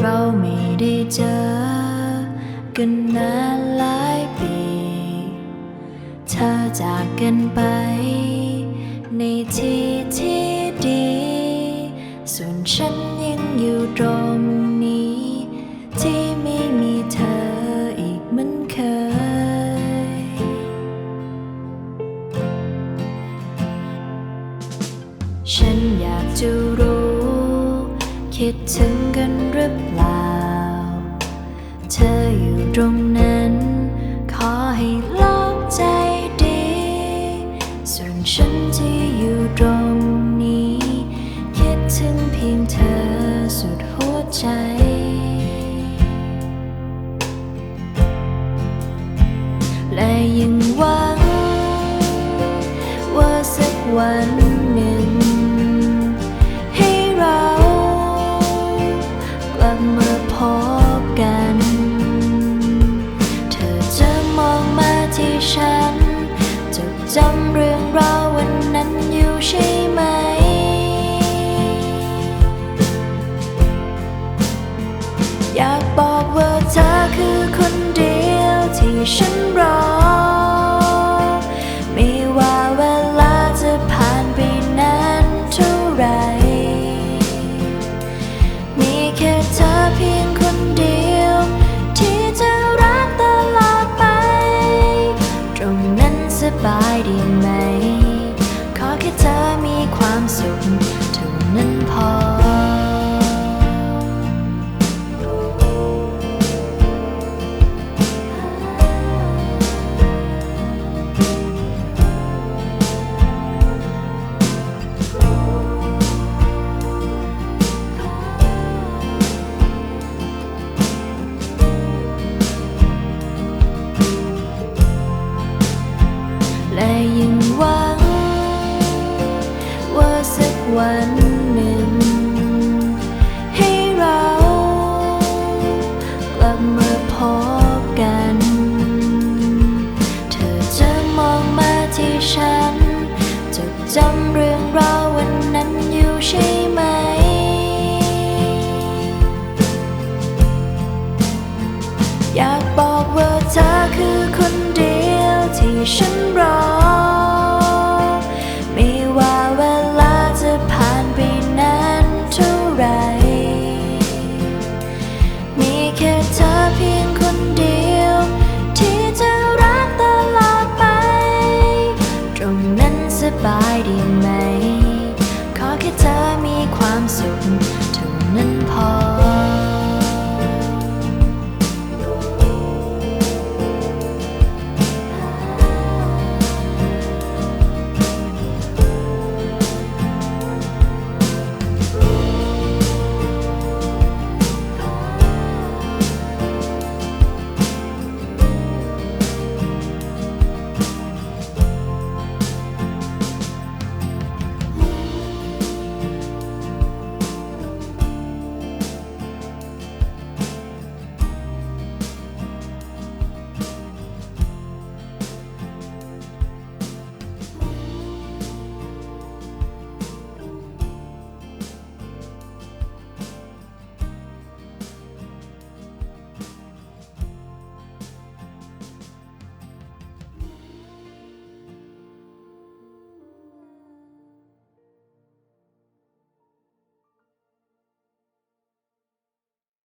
เราไม่ได้เจอ กันนานหลายปี เธอจากกันไป ในที่ที่ดี ส่วนฉันยังอยู่ตรงนี้ ที่ไม่มีเธออีกเหมือนเคย ฉันอยากจะรู้ คิดถึงกันหรือเปล่า เธออยู่ตรงนั้น ขอให้โลกใจดี ส่วนฉันที่อยู่ตรงนี้ คิดถึงเพียงเธอสุดหัวใจ และยังว่า จำเรื่องราววันนั้นอยู่ใช่ไหม อยากบอกว่าเธอคือ แค่เธอมีความสุขเท่านั้นพอ จำเรื่องราววันนั้นอยู่ใช่ ไหม ขอแค่เธอมีความสุขเท่านั้นพอ